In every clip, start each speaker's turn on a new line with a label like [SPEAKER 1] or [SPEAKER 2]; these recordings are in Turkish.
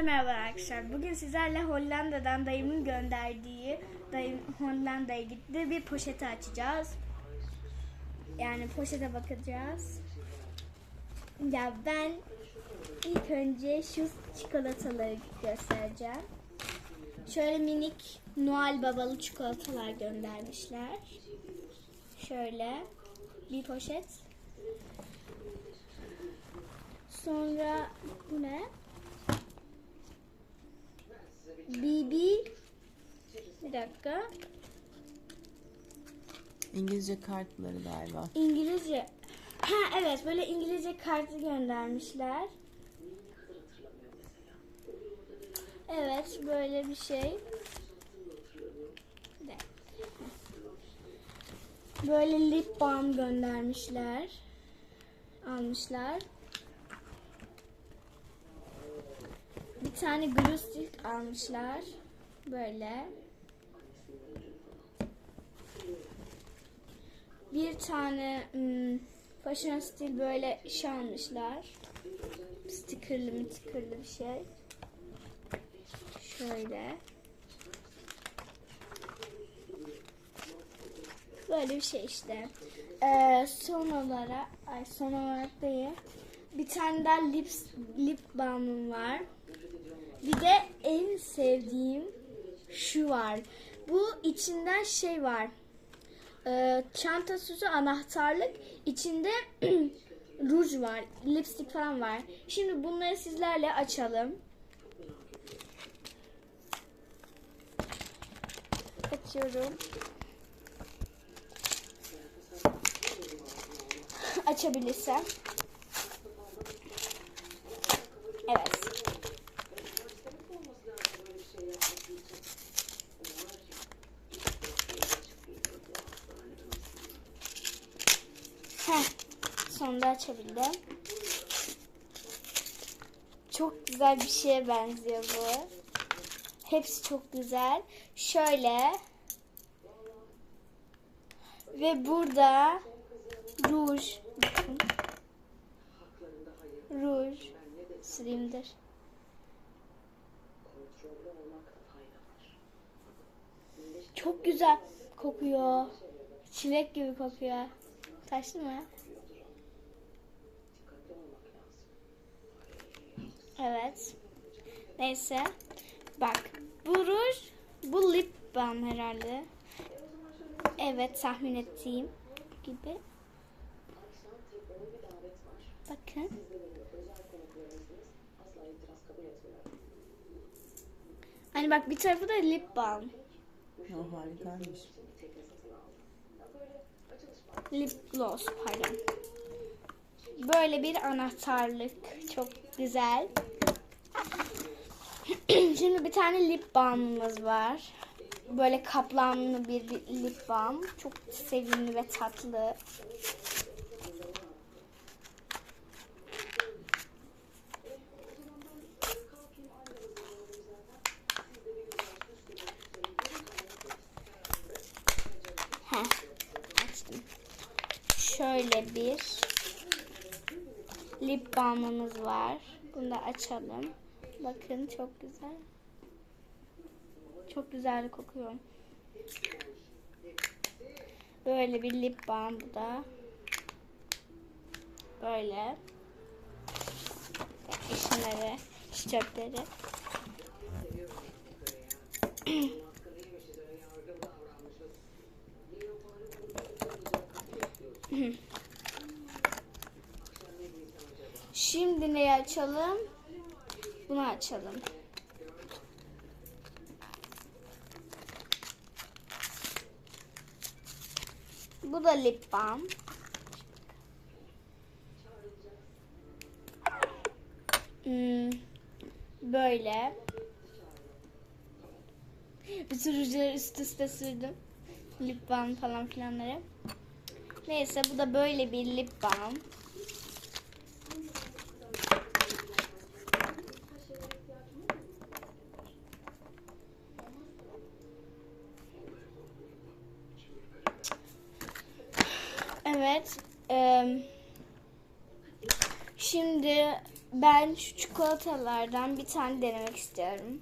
[SPEAKER 1] Hepinize merhaba arkadaşlar. Bugün sizlerle Hollanda'dan dayımın gönderdiği, dayım Hollanda'ya gitti bir poşeti açacağız. Yani poşete bakacağız. Ya ben ilk önce şu çikolataları göstereceğim. Şöyle minik Noel babalı çikolatalar göndermişler. Şöyle bir poşet. Sonra bu ne? BB bir dakika.
[SPEAKER 2] İngilizce kartları galiba.
[SPEAKER 1] İngilizce. Ha evet böyle İngilizce kartı göndermişler. Evet böyle bir şey. Böyle lip balm göndermişler. Almışlar. Bir tane glue stick almışlar. Böyle. Bir tane hmm, fashion stil böyle şey almışlar. Stickerlı mı stickerlı bir şey. Şöyle. Böyle bir şey işte. Ee, son olarak, ay son olarak değil. Bir tane daha lip, lip balmım var. Bir de en sevdiğim şu var. Bu içinden şey var. Ee, çanta süsü anahtarlık. içinde ruj var. Lipstick falan var. Şimdi bunları sizlerle açalım. Açıyorum. Açabilirsem. Evet. Heh, sonunda açabildim. Çok güzel bir şeye benziyor bu. Hepsi çok güzel. Şöyle. Ve burada ruj. Bakın. Ruj. Süreyimdir. Çok güzel kokuyor. Çilek gibi kokuyor. Taşlı mı? Evet. Neyse. Bak. Bu ruj, bu lip balm herhalde. Evet tahmin ettiğim gibi. Bakın. Hani bak bir tarafı da lip balm.
[SPEAKER 2] O harikaymış.
[SPEAKER 1] Lip gloss pardon. Böyle bir anahtarlık. Çok güzel. Şimdi bir tane lip balmımız var. Böyle kaplanlı bir lip balm. Çok sevimli ve tatlı. Heh, açtım. Şöyle bir lip balmımız var. Bunu da açalım. Bakın çok güzel. Çok güzel kokuyor. Böyle bir lip balm bu da. Böyle. İşleri, çöpleri. Şimdi neyi açalım? Bunu açalım. Bu da lip balm. Hmm, böyle. Bütün rujları üst üste sürdüm. Lip balm falan filanları. Neyse bu da böyle bir lip balm. Evet. em, şimdi ben şu çikolatalardan bir tane denemek istiyorum.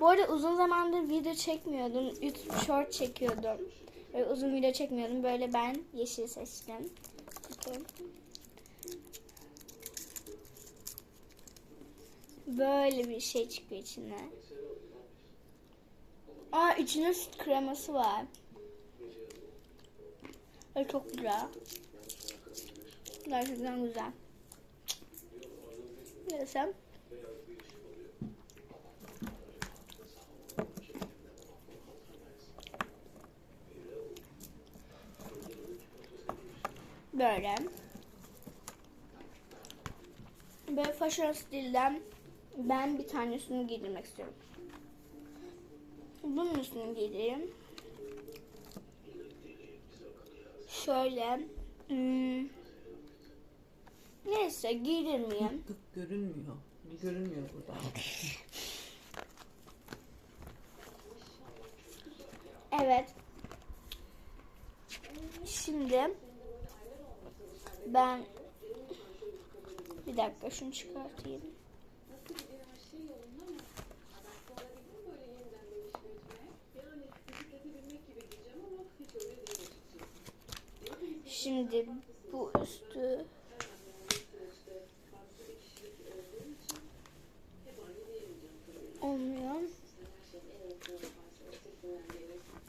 [SPEAKER 1] Bu arada uzun zamandır video çekmiyordum. YouTube short çekiyordum. Böyle uzun video çekmiyordum. Böyle ben yeşil seçtim. Bakın. Böyle bir şey çıkıyor içine. Aa içinde süt kreması var. Ve çok güzel. Gerçekten güzel. Ne desem? Böyle. Böyle fashion stilden ben bir tanesini giydirmek istiyorum. Bunun üstünü giydireyim. Şöyle. hmm, neyse giydirmeyeyim.
[SPEAKER 2] Görünmüyor. Görünmüyor burada.
[SPEAKER 1] Evet. Şimdi ben bir dakika şunu çıkartayım. Şimdi bu üstü olmuyor.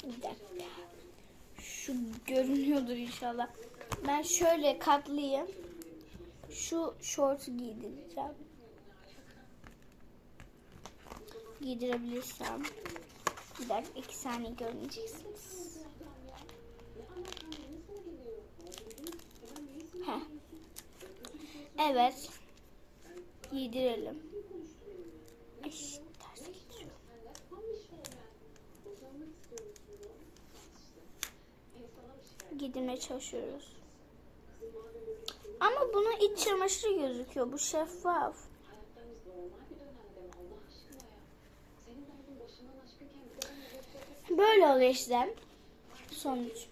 [SPEAKER 1] Bir dakika. Şu görünüyordur inşallah. Ben şöyle katlayayım. Şu şortu giydireceğim. Giydirebilirsem. Bir dakika iki saniye görmeyeceksiniz. Heh. Evet. Getiriyorum. Giydirmeye çalışıyoruz. Ama bunun iç çamaşırı gözüküyor. Bu şeffaf. Böyle oluyor işte. Sonuç.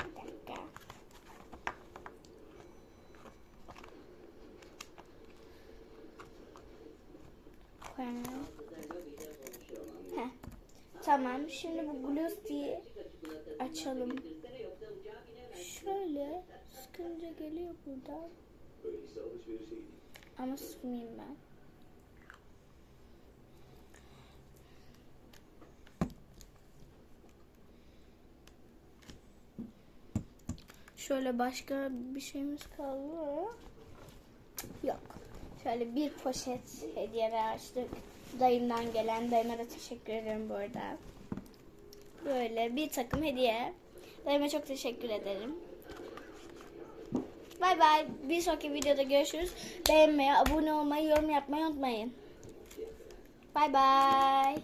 [SPEAKER 1] Bir dakika. Koyalım. Heh. Tamam. Şimdi bu Glossi'yi açalım. Şöyle sıkınca geliyor buradan. Ama sıkmayayım ben. Şöyle başka bir şeyimiz kaldı mı? Yok. Şöyle bir poşet hediye açtık. Dayımdan gelen. Dayıma da teşekkür ederim bu arada. Böyle bir takım hediye. Dayıma çok teşekkür ederim. Bay bay. Bir sonraki videoda görüşürüz. Beğenmeyi, abone olmayı, yorum yapmayı unutmayın. Bay bay.